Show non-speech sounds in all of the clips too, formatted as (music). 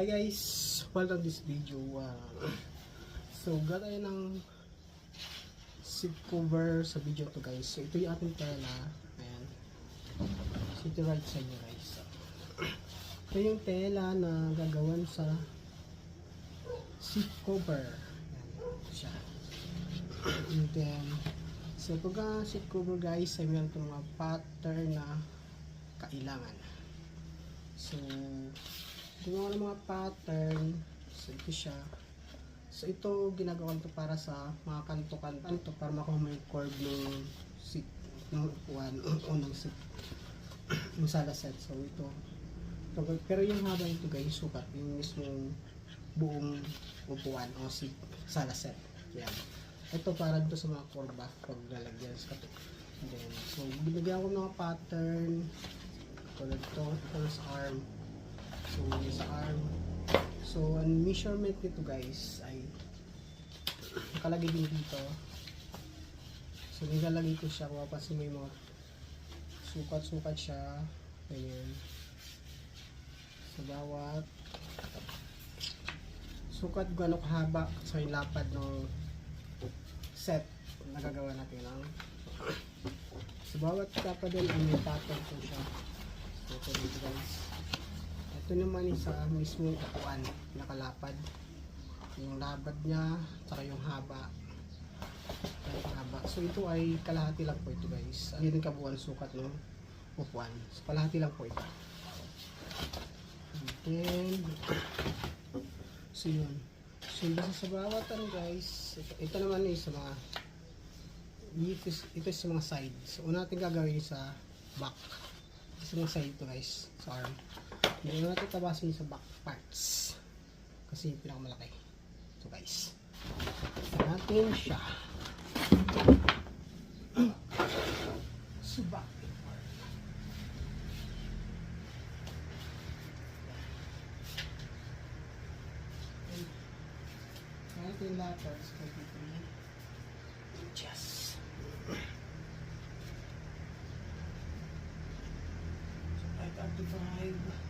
Hi guys, welcome this video. Uh, so, gata ng seat cover sa video to guys. So, ito yung ating tela. Ayan. Ito right side niya guys. So, ito yung tela na gagawan sa seat cover. Ayan. Ito. And then, so pagka seat cover guys, ay meron itong mga pattern na kailangan. So, gumawa ng mga pattern. So, ito siya. So, ito ginagawa ko para sa mga kanto-kanto para makuha yung curve ng seat ng upuan (clears throat) o ng seat (clears throat) yung sala set. So, ito. pero yung haba ito guys, sukat yung mismong buong upuan o seat sala set. Yan. Ito para dito sa mga kurba pag lalagyan sa katok. Then, so, binigyan ko ng mga pattern. Tulad ito, ito sa arm. So, sa arm. So, ang measurement nito guys ay nakalagay din dito. So, nilalagay ko siya. Mapapansin mo yung sukat-sukat siya. Ganyan. Sa bawat sukat gano'ng kahaba sa yung lapad ng set na gagawa natin ng sa bawat kapa din ay may pattern po siya. So, ito dito guys. Ito naman sa mismong upuan, nakalapad. Yung labad niya, saka yung haba. Yung haba. So ito ay kalahati lang po ito guys. Ano yung kabuuan sukat ng upuan. So kalahati lang po ito. Then, so yun. So basta sa bawat ano guys, ito, ito naman is sa mga ito, ito sa mga side. So una natin gagawin sa back. Sa mga side ito guys, sa arm. Hindi natin tabasin sa back parts. Kasi yung pinakamalaki. So guys. Natin siya. Sa back part. Ito yung ladders, 23 inches. So, 535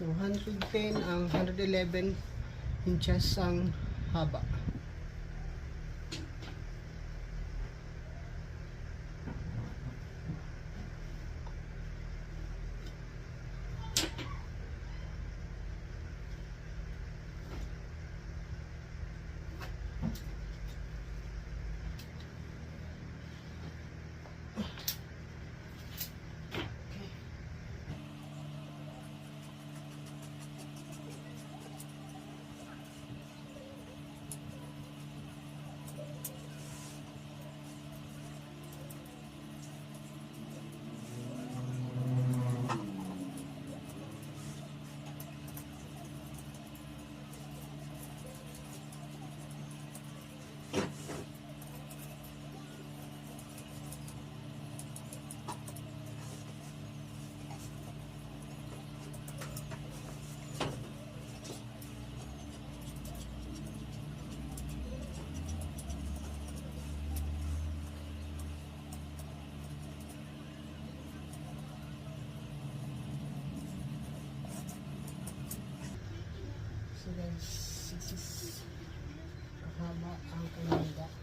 So 110 ang 111 inches ang haba. So guys, this is kahaba ang parts.